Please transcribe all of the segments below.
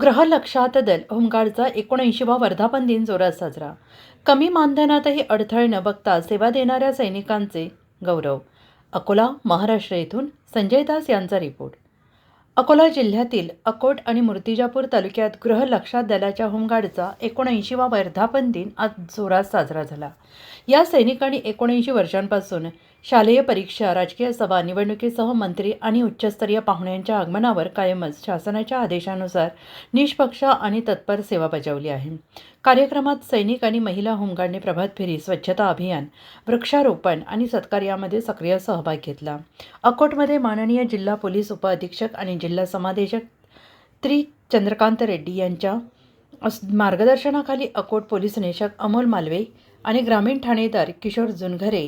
ग्रह लक्षात दल होमगार्डचा एकोणऐंशीवा वर्धापन दिन जोरात साजरा. कमी मानधनातही अडथळे न बघता सेवा देणाऱ्या सैनिकांचे गौरव. अकोला महाराष्ट्र येथून संजय दास यांचा रिपोर्ट. अकोला जिल्ह्यातील अकोट आणि मूर्तिजापूर तालुक्यात गृह लक्षात दलाच्या होमगार्डचा एकोणऐंशीवा वर्धापन दिन आज जोरात साजरा झाला. या सैनिकांनी एकोणऐंशी वर्षांपासून शालेय परीक्षा राजकीय सभा निवडणुकीसह मंत्री आणि उच्चस्तरीय पाहुण्यांच्या आगमनावर कायमच शासनाच्या आदेशानुसार निष्पक्ष आणि तत्पर सेवा बजावली आहे. कार्यक्रमात सैनिक आणि महिला होमगार्डने प्रभात फेरी स्वच्छता अभियान वृक्षारोपण आणि सत्कार यामध्ये सक्रिय सहभाग घेतला. अकोटमध्ये माननीय जिल्हा पोलीस उपअधीक्षक आणि जिल्हा समादेशक त्री चंद्रकांत रेड्डी यांच्या मार्गदर्शनाखाली अकोट पोलीस निरीक्षक अमोल मालवे आणि ग्रामीण ठाणेदार किशोर जुनघरे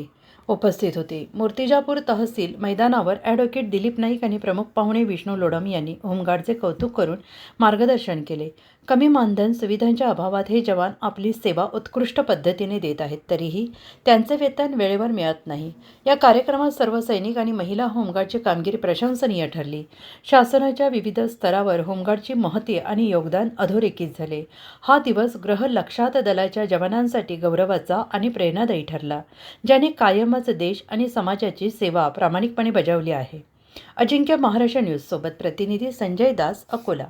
उपस्थित होते. मूर्तिजापूर तहसील मैदानावर ॲडव्होकेट दिलीप नाईक आणि प्रमुख पाहुणे विष्णू लोडम यांनी होमगार्डचे कौतुक करून मार्गदर्शन केले. कमी मानधन सुविधांच्या अभावात हे जवान आपली सेवा उत्कृष्ट पद्धतीने देत आहेत तरीही त्यांचे वेतन वेळेवर मिळत नाही. या कार्यक्रमात सर्व सैनिक आणि महिला होमगार्डची कामगिरी प्रशंसनीय ठरली. शासनाच्या विविध स्तरावर होमगार्डची महती आणि योगदान अधोरेखित झाले. हा दिवस ग्रह लक्षात दलाच्या जवानांसाठी गौरवाचा आणि प्रेरणादायी ठरला ज्याने कायम कायमच देश आणि समाजाची सेवा प्रामाणिकपणे बजावली आहे. अजिंक्य महाराष्ट्र न्यूजसोबत प्रतिनिधी संजय दास अकोला.